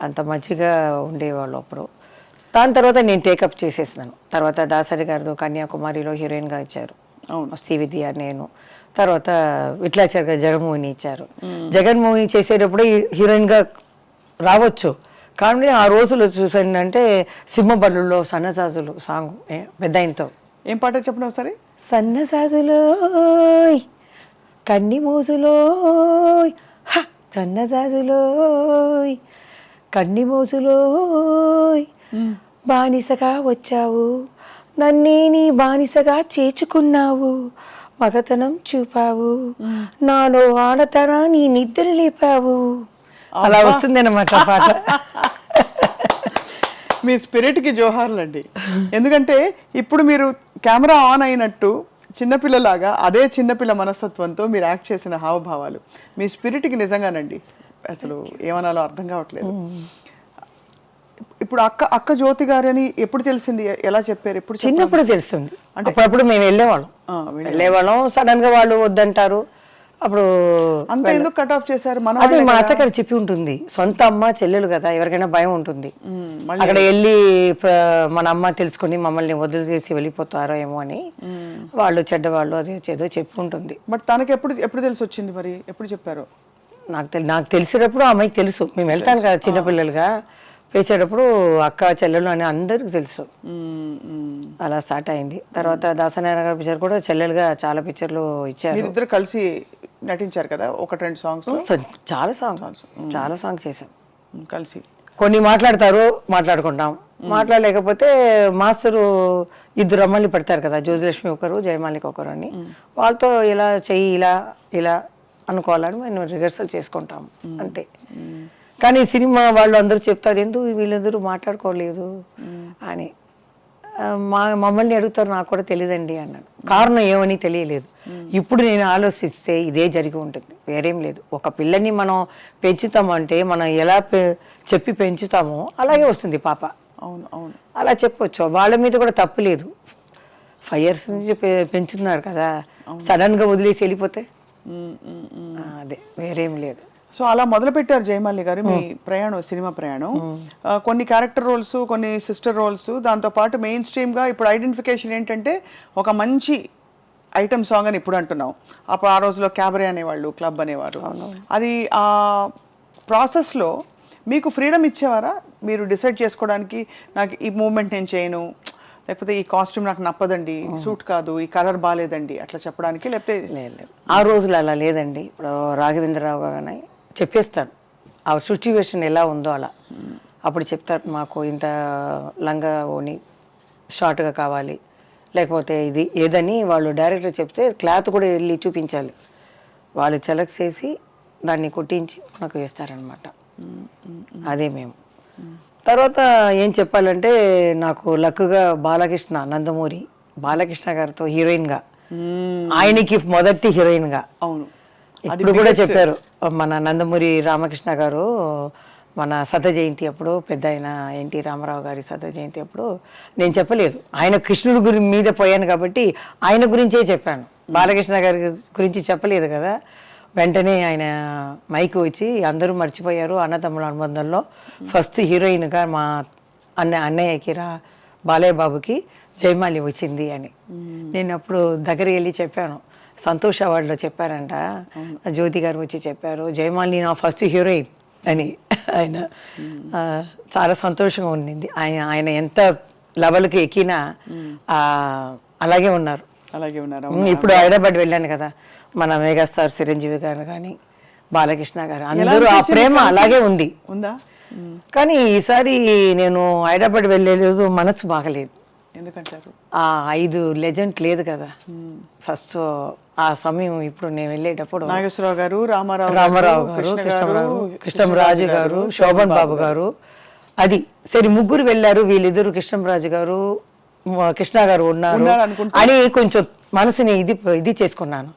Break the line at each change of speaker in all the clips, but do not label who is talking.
అంత మంచిగా ఉండేవాళ్ళు అప్పుడు. దాని తర్వాత నేను టేకప్ చేసేసినాను. తర్వాత దాసరి గారు కన్యాకుమారిలో హీరోయిన్గా ఇచ్చారు.
అవును.
శ్రీవిద్య నేను. తర్వాత విట్లాచారి గారు జగన్మోహిని ఇచ్చారు. జగన్మోహిని చేసేటప్పుడు హీరోయిన్గా రావచ్చు. కానీ ఆ రోజులు చూసానంటే సింహబల్లులో సన్నజాజులు సాంగ్ పెద్ద ఆయనతో.
ఏం పాట చెప్పండి ఒకసారి?
సన్నజాజులోయ్ కన్ని మోజులోయ్ హ! కన్ని మోజులోయ్ బానిసగా వచ్చావు. నన్నే నీ బానిసగా చేర్చుకున్నావు. మగతనం చూపావు. నాలో ఆడతనాన్ని నిద్ర లేపావు. అలా వస్తుంది అన్నమాట పాట.
మీ స్పిరిట్కి జోహార్లు అండి ఎందుకంటే ఇప్పుడు మీరు కెమెరా ఆన్ అయినట్టు చిన్నపిల్లలాగా అదే చిన్నపిల్ల మనస్తత్వంతో మీరు యాక్ట్ చేసిన హావభావాలు. మీ స్పిరిట్కి నిజంగానండి. అసలు ఏమనాలో అర్థం కావట్లేదు. ఇప్పుడు అక్క అక్క జ్యోతి గారు అని ఎప్పుడు తెలిసింది? ఎలా చెప్పారు? ఎప్పుడు?
చిన్నప్పుడు తెలుస్తుంది అప్పుడప్పుడు మేము వెళ్ళేవాళ్ళం. వెళ్ళేవాళ్ళం. సడన్గా వాళ్ళు వద్దంటారు. అప్పుడు
అంత ఎందుకు కట్ ఆఫ్ చేశారు? మన
అదే మా? అత్తగారు చెప్పి ఉంటుంది. సొంత అమ్మ చెల్లెలు కదా ఎవరికైనా భయం ఉంటుంది.
మళ్ళీ
అక్కడ వెళ్ళి మన అమ్మ తెలుసుకొని మమ్మల్ని వదిలిచేసి వెళ్ళిపోతారో ఏమో అని వాళ్ళు చెడ్డవాళ్ళు అది ఏదో చెప్పి ఉంటుంది.
బట్ తనకి ఎప్పుడు ఎప్పుడు తెలిసి వచ్చింది మరి? ఎప్పుడు చెప్పారు?
నాకు తెలి నాకు తెలిసేటప్పుడు అమ్మాయికి తెలుసు. మేము వెళ్తాను కదా చిన్నపిల్లలుగా వేసేటప్పుడు అక్క చెల్లెలు అని అందరికి తెలుసు. అలా స్టార్ట్ అయింది. తర్వాత దాసనారాయణ గారి పిక్చర్ కూడా చెల్లెలుగా చాలా పిక్చర్లు ఇచ్చారు.
మీరిద్దరు కలిసి నటించారు కదా? ఒకటి రెండు సాంగ్స్
చాలా సాంగ్స్. చాలా సాంగ్స్ చేసాం
కలిసి.
కొన్ని మాట్లాడతారు మాట్లాడుకుంటాం. మాట్లాడలేకపోతే మాస్టరు ఇద్దరు అమ్మల్ని పెడతారు కదా? జ్యోతిలక్ష్మి ఒకరు జయమాలిక ఒకరు అని. వాళ్ళతో ఇలా చెయ్యి ఇలా ఇలా అనుకోవాలని మేము రిహర్సల్ చేసుకుంటాం అంతే. కానీ సినిమా వాళ్ళు అందరూ చెప్తారు ఎందుకు వీళ్ళందరూ మాట్లాడుకోలేదు? అని. మా మమ్మల్ని అడుగుతారు నాకు కూడా తెలియదండి అన్నాను. కారణం ఏమని తెలియలేదు. ఇప్పుడు నేను ఆలోచిస్తే ఇదే జరిగి ఉంటుంది. వేరేం లేదు. ఒక పిల్లని మనం పెంచుతామంటే మనం ఎలా చెప్పి పెంచుతామో అలాగే వస్తుంది పాప.
అవును అవును.
అలా చెప్పొచ్చు. వాళ్ళ మీద కూడా తప్పు లేదు. ఫైవ్ ఇయర్స్ నుంచి పెంచుతున్నారు కదా. సడన్గా వదిలేసి వెళ్ళిపోతే అదే వేరేం లేదు.
సో అలా మొదలు పెట్టారు జయమాలి గారు మీ ప్రయాణం సినిమా ప్రయాణం. కొన్ని క్యారెక్టర్ రోల్స్ కొన్ని సిస్టర్ రోల్స్ దాంతో పాటు మెయిన్ స్ట్రీమ్గా ఇప్పుడు ఐడెంటిఫికేషన్ ఏంటంటే ఒక మంచి ఐటమ్ సాంగ్ అని ఇప్పుడు అంటున్నాం. అప్పుడు ఆ రోజులో క్యాబరే అనేవాళ్ళు క్లబ్ అనేవారు. అది ఆ ప్రాసెస్లో మీకు ఫ్రీడమ్ ఇచ్చేవారా? మీరు డిసైడ్ చేసుకోవడానికి నాకు ఈ మూమెంట్ నేను చేయను లేకపోతే ఈ కాస్ట్యూమ్ నాకు నప్పదండి. సూట్ కాదు ఈ కలర్ బాగాలేదండి అట్లా చెప్పడానికి లేకపోతే
లేదు ఆ రోజులు అలా లేదండి. ఇప్పుడు రాఘవేంద్రరావు గానే చెప్పేస్తాడు ఆ సిచ్యువేషన్ ఎలా ఉందో అలా. అప్పుడు చెప్తారు మాకు ఇంత లంగా ఓని షార్ట్గా కావాలి. లేకపోతే ఇది ఏదని వాళ్ళు డైరెక్టర్ చెప్తే క్లాత్ కూడా వెళ్ళి చూపించాలి. వాళ్ళు సెలెక్ట్ చేసి దాన్ని కుట్టించి మనకు వేస్తారనమాట అదే మేము. తర్వాత ఏం చెప్పాలంటే నాకు లక్కుగా బాలకృష్ణ నందమూరి బాలకృష్ణ గారితో హీరోయిన్గా. ఆయనకి మొదటి హీరోయిన్గా.
అవును.
ఇప్పుడు కూడా చెప్పారు మన నందమూరి రామకృష్ణ గారు మన శత జయంతి అప్పుడు పెద్ద ఆయన ఎన్టీ రామారావు గారి శత జయంతి అప్పుడు నేను చెప్పలేదు. ఆయన కృష్ణుడి గురి మీద పోయాను కాబట్టి ఆయన గురించే చెప్పాను. బాలకృష్ణ గారి గురించి చెప్పలేదు కదా. వెంటనే ఆయన మైక్ వచ్చి అందరూ మర్చిపోయారు అన్నతమ్ముల అనుబంధంలో. ఫస్ట్ హీరోయిన్గా మా అన్న అన్నయ్యకి రా బాలయ్య బాబుకి జయమాలి వచ్చింది అని. నేను అప్పుడు దగ్గరికి వెళ్ళి చెప్పాను. సంతోష్ అవార్డులో చెప్పారంట. జ్యోతి గారు వచ్చి చెప్పారు జయమాలిని నా ఫస్ట్ హీరోయిన్ అని. ఆయన చాలా సంతోషంగా ఉండింది. ఆయన ఆయన ఎంత లెవెల్కి ఎక్కినా అలాగే ఉన్నారు.
అలాగే ఉన్నారు.
ఇప్పుడు హైదరాబాద్ వెళ్ళాను కదా. మన మెగాస్టార్ చిరంజీవి గారు కానీ బాలకృష్ణ గారు అందరూ ఆ ప్రేమ అలాగే ఉంది.
ఉందా?
కానీ ఈసారి నేను హైదరాబాద్ వెళ్ళలేదు మనసు బాగలేదు.
ఎందుకంటారు?
ఆ ఐదు లెజెండ్ లేదు కదా. ఫస్ట్ ఆ సమయం ఇప్పుడు నేను వెళ్ళేటప్పుడు
నాగేశ్వరరావు గారు రామారావు
రామారావు గారు
కృష్ణ
కృష్ణరావు కృష్ణరాజు గారు శోభన్ బాబు గారు. అది సరే ముగ్గురు వెళ్ళారు వీళ్ళిద్దరు కృష్ణరాజు గారు కృష్ణ గారు ఉన్నారు. అని కొంచెం మనసుని ఇది ఇది చేసుకున్నాను.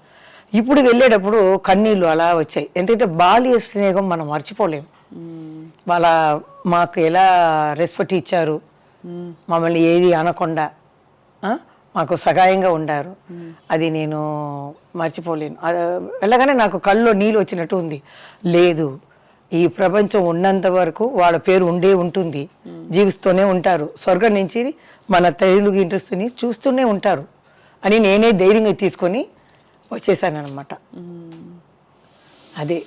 ఇప్పుడు వెళ్ళేటప్పుడు కన్నీళ్ళు అలా వచ్చాయి. ఎందుకంటే బాల్య స్నేహం మనం మర్చిపోలేము. వాళ్ళ మాకు ఎలా రెస్పెక్ట్ ఇచ్చారు మమ్మల్ని ఏది అనకుండా మాకు సహాయంగా ఉండారు. అది నేను మర్చిపోలేను. ఎలాగనే వెళ్ళగానే నాకు కళ్ళలో నీళ్ళు వచ్చినట్టు ఉంది. లేదు ఈ ప్రపంచం ఉన్నంత వరకు వాళ్ళ పేరు ఉండే ఉంటుంది. జీవిస్తూనే ఉంటారు. స్వర్గం నుంచి మన తెలుగు ఇంట్రెస్ట్ని చూస్తూనే ఉంటారు. అని నేనే ధైర్యంగా తీసుకొని వచ్చేసాను అనమాట అదే.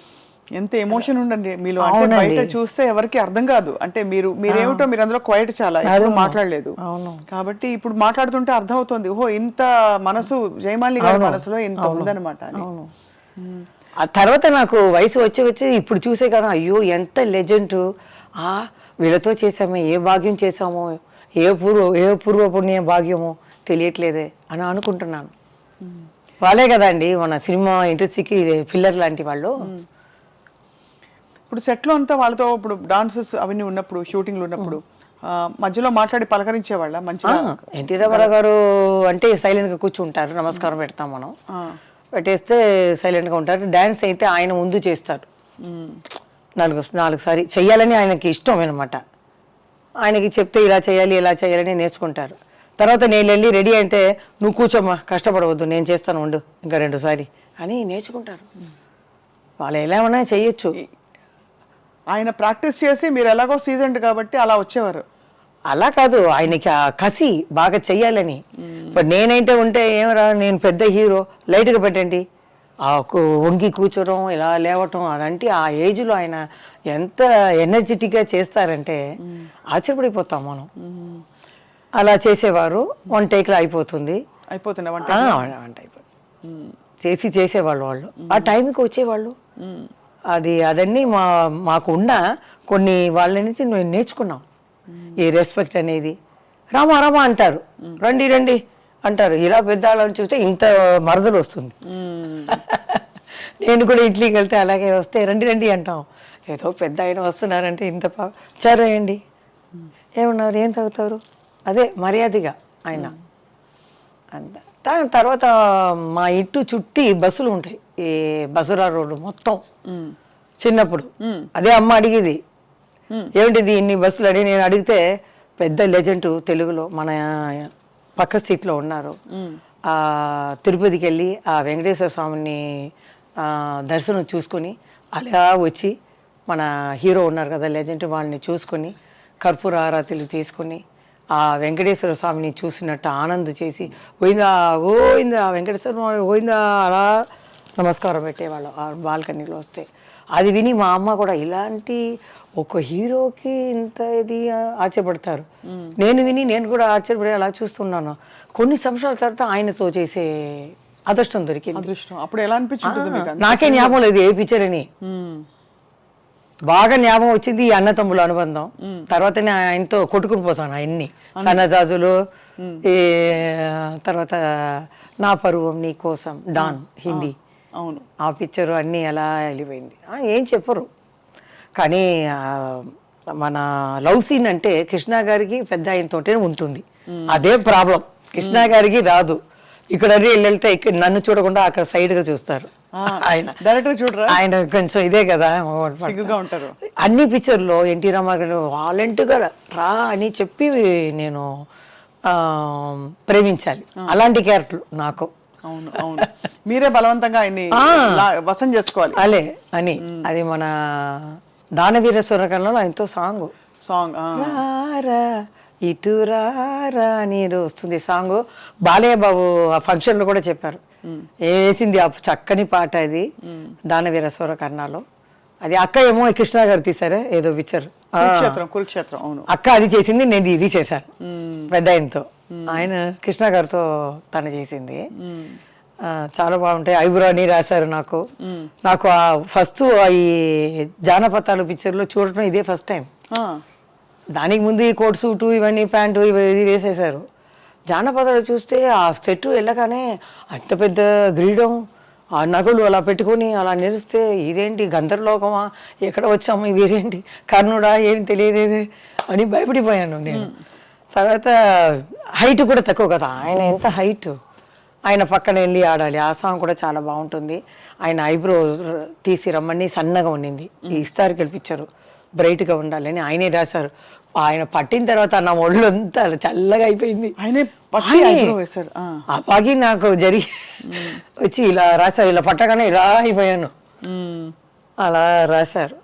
ఎంత ఎమోషన్ ఉండండి మీలో అంటే బయట చూస్తే ఎవరికి అర్థం కాదు. అంటే మీరు మీరేమిటో మీరు అందులో క్వైట్ చాలా ఎప్పుడు మాట్లాడలేదు.
అవును.
కాబట్టి ఇప్పుడు మాట్లాడుతుంటే అర్థం అవుతుంది ఓహో ఇంత మనసు జయమాలి గారి మనసులో ఇంత ఉందన్నమాట
అవును. ఆ తర్వాత నాకు వయసు వచ్చి వచ్చి ఇప్పుడు చూసే కదా అయ్యో ఎంత లెజెండ్ ఆ వీళ్ళతో చేసామే ఏ భాగ్యం చేసామో ఏ పూర్వ ఏ పూర్వ పుణ్య భాగ్యమో తెలియట్లేదే అని అనుకుంటున్నాను. వాళ్ళే కదండి మన సినిమా ఇండస్ట్రీకి పిల్లర్ లాంటి వాళ్ళు.
ఇప్పుడు సెట్లో అంతా వాళ్ళతో ఇప్పుడు డాన్సెస్ అవన్నీ ఉన్నప్పుడు షూటింగ్లు ఉన్నప్పుడు మధ్యలో మాట్లాడి పలకరించేవాళ్ళ మంచిగా?
ఎన్టీ రామారావు గారు అంటే సైలెంట్గా కూర్చుంటారు నమస్కారం పెడతాం మనం. పెట్టేస్తే సైలెంట్గా ఉంటారు డ్యాన్స్ అయితే ఆయన ముందు చేస్తారు. నాలుగు నాలుగు సారి చెయ్యాలని ఆయనకి ఇష్టం అనమాట ఆయనకి చెప్తే ఇలా చేయాలి ఇలా చేయాలని నేర్చుకుంటారు. తర్వాత నేను వెళ్ళి రెడీ అయితే నువ్వు కూర్చోమ్మా కష్టపడవద్దు నేను చేస్తాను ఉండు ఇంకా రెండుసారి అని నేర్చుకుంటారు. వాళ్ళు ఎలా ఉన్నా చెయ్యొచ్చు.
ఆయన ప్రాక్టీస్ చేసి మీరు ఎలాగో సీజన్ కాబట్టి అలా వచ్చేవారు.
అలా కాదు ఆయనకి ఆ కసి బాగా చెయ్యాలని. ఇప్పుడు నేనైతే ఉంటే ఏమరా నేను పెద్ద హీరో లైట్గా పెట్టండి ఆ వంగి కూర్చోవడం ఇలా లేవటం అదంటే ఆ ఏజ్లో ఆయన ఎంత ఎనర్జెటిక్గా చేస్తారంటే ఆశ్చర్యపడిపోతాం మనం. అలా చేసేవారు. వన్ టేక్లో అయిపోతుంది.
వంట
వంట అయిపోతుంది. చేసి చేసేవాళ్ళు వాళ్ళు. ఆ టైంకి వచ్చేవాళ్ళు. అది అదన్నీ మా మాకు ఉన్న కొన్ని వాళ్ళ నుంచి మేము నేర్చుకున్నాం. ఈ రెస్పెక్ట్ అనేది. రామా రామా అంటారు. రండి రండి అంటారు. ఇలా పెద్ద వాళ్ళని చూస్తే ఇంత మరదలు వస్తుంది. నేను కూడా ఇడ్లీకి వెళ్తే అలాగే వస్తే రండి రండి అంటాం. ఏదో పెద్ద ఆయన వస్తున్నారంటే ఇంత పా సరేయండి ఏమన్నారు? ఏం తాగుతారు అదే మర్యాదగా ఆయన. అంత. దాని తర్వాత మా ఇంటి చుట్టి బస్సులు ఉంటాయి. ఈ బసురా రోడ్డు మొత్తం. చిన్నప్పుడు. అదే అమ్మ అడిగేది. ఏమిటిది ఇన్ని బస్సులు? అడిగి నేను అడిగితే పెద్ద లెజెండ్ తెలుగులో మన పక్క సీట్లో ఉన్నారు. ఆ తిరుపతికి వెళ్ళి ఆ వెంకటేశ్వర స్వామిని దర్శనం చూసుకొని అలా వచ్చి మన హీరో ఉన్నారు కదా లెజెండ్ వాళ్ళని చూసుకొని కర్పూర ఆరాతిలు తీసుకొని ఆ వెంకటేశ్వర స్వామిని చూసినట్టు ఆనంద్ చేసి గోయిందా గోయిందా వెంకటేశ్వర స్వామి గోయిందా అలా నమస్కారం పెట్టేవాళ్ళు ఆ బాల్కనీలో వస్తే. అది విని మా అమ్మ కూడా ఇలాంటి ఒక హీరోకి ఇంత ఇది ఆశ్చర్యపడతారు. నేను విని నేను కూడా ఆశ్చర్యపడి అలా చూస్తున్నాను. కొన్ని సంవత్సరాల తర్వాత ఆయనతో చేసే అదృష్టం దొరికింది.
అదృష్టం. అప్పుడు ఎలా అంత?
నాకే జ్ఞాపకం లేదు ఏ పిక్చర్ అని. బాగా జ్ఞాపకం వచ్చింది ఈ అన్నతమ్ముల అనుబంధం. తర్వాత నేను ఆయనతో కొట్టుకుని పోతాను ఆయన్ని సన్నజాజులు ఈ తర్వాత నా పరువం నీ కోసం డాన్ హిందీ.
అవును.
ఆ పిక్చర్ అన్నీ ఎలా వెళ్ళిపోయింది. ఆ, ఏం చెప్పరు. కానీ మన లవ్ సీన్ అంటే కృష్ణ గారికి పెద్ద ఆయనతోటే ఉంటుంది అదే ప్రాబ్లం. కృష్ణ గారికి రాదు. ఇక్కడ వెళ్తే ఇక్కడ నన్ను చూడకుండా అక్కడ సైడ్గా చూస్తారు. ఆయన.
డైరెక్టర్ చూడరా?
ఆయన కొంచెం ఇదే కదా.
ఉంటారు.
అన్ని పిక్చర్లో ఎన్టీ రామారావు గారు వాలంటీర్గా రా అని చెప్పి నేను ప్రేమించాలి. అలాంటి క్యారెక్టర్ నాకు.
అవును అవును. మీరే బలవంతంగా ఆయన్ని వశం చేసుకోవాలి.
అలే అని. అది మన దానవీర సురకంలో ఆయనతో సాంగ్
సాంగ్
రారా ఇటు రారా అని ఏదో వస్తుంది సాంగ్. బాలయ్య బాబు ఆ ఫంక్షన్లో కూడా చెప్పారు. వేసింది ఆ చక్కని పాట అది. దానవీర సురకర్ణలో అది అక్క ఏమో కృష్ణ గారు తీసారే ఏదో పిక్చర్.
కురుక్షేత్రం కురుక్షేత్రం అవును.
అక్క అది చేసింది నేను ఇది చేశాను. పెద్ద ఆయనతో. ఆయన కృష్ణ గారితో తను చేసింది. చాలా బాగుంటాయి. ఐబ్రో అని రాశారు నాకు. నాకు ఆ ఫస్ట్ ఈ జానపదాలు పిక్చర్లో చూడటం ఇదే ఫస్ట్ టైం. దానికి ముందు ఈ కోట్ సూటు ఇవన్నీ ప్యాంటు ఇవి ఇది వేసేసారు జానపదాలు చూస్తే ఆ సెట్ వెళ్ళగానే అంత పెద్ద గ్రీడం. ఆ నగలు అలా పెట్టుకొని అలా నిలిస్తే ఇదేంటి గంధర్లోకమా ఎక్కడ వచ్చాము ఇవేంటి కర్ణుడా ఏం తెలియలేదు అని భయపడిపోయాను నేను. తర్వాత హైట్ కూడా తక్కువ కదా ఆయన ఎంత హైట్? ఆయన పక్కన వెళ్ళి ఆడాలి. ఆ సాంగ్ కూడా చాలా బాగుంటుంది. ఆయన ఐబ్రో తీసి రమ్మని సన్నగా ఉండింది ఈ ఇస్తారు గెలిపించారు. బ్రైట్గా ఉండాలని ఆయనే రాశారు. ఆయన పట్టిన తర్వాత నా ఒళ్ళు అంతా చల్లగా అయిపోయింది.
ఆ.
పాకి నాకు జరిగి వచ్చి ఇలా రాశారు ఇలా పట్టగానే ఇలా అయిపోయాను. అలా రాశారు.